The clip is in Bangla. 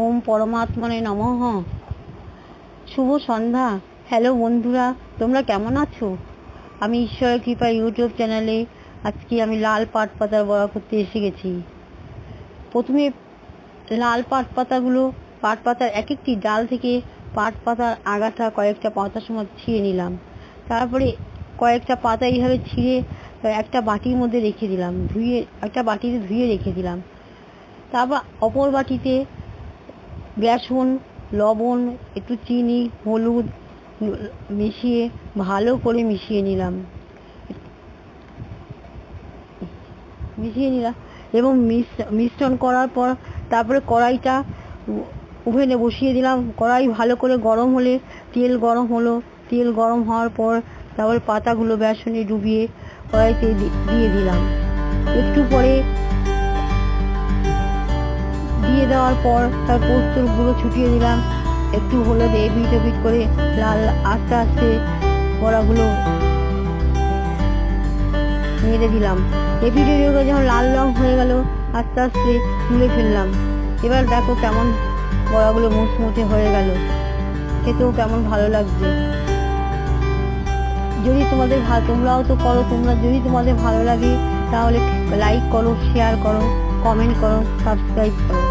ওম পরমাত্মনে নমঃ। শুভ সন্ধ্যা। হ্যালো বন্ধুরা, তোমরা কেমন আছো? আমি ঈশ্বরের কৃপা ইউটিউব চ্যানেলে আজকে আমি লাল পাট পাতার বড়া করতে এসে গেছি। প্রথমে লাল পাট পাতাগুলো, পাট পাতার এক একটি ডাল থেকে পাট পাতার আগাটা কয়েকটা পাতার সময় ছিঁড়ে নিলাম। তারপরে কয়েকটা পাতা এইভাবে ছিঁড়ে একটা বাটির মধ্যে রেখে দিলাম, ধুয়ে, একটা বাটিতে ধুয়ে রেখে দিলাম। তারপর অপর বাটিতে বেসন লবণ, একটু চিনি, হলুদ মিশিয়ে ভালো করে মিশিয়ে নিলাম। মিশিয়ে নিলাম এবং মিশ্রণ করার পর তারপরে কড়াইটা ওভেনে বসিয়ে দিলাম। কড়াই ভালো করে গরম হলে তেল গরম হলো। তেল গরম হওয়ার পর তারপর পাতাগুলো বেসনে ডুবিয়ে কড়াইতে দিয়ে দিলাম। একটু পরে দিয়ে দেওয়ার পর তার পোস্তর গুঁড়ো ছুটিয়ে দিলাম। একটু হলুদ এপিট ওপিট করে লাল আস্তে আস্তে বড়াগুলো নেড়ে দিলাম। এপিট ওপিট যখন লাল রং হয়ে গেল, আস্তে আস্তে তুলে ফেললাম। এবার দেখো কেমন বড়াগুলো মুচমুচে হয়ে গেল। খেতেও কেমন ভালো লাগছে। যদি তোমাদের ভালো তোমরাও তো করো, তোমরা যদি তোমাদের ভালো লাগে, তাহলে লাইক করো শেয়ার করো কমেন্ট করো সাবস্ক্রাইব করো।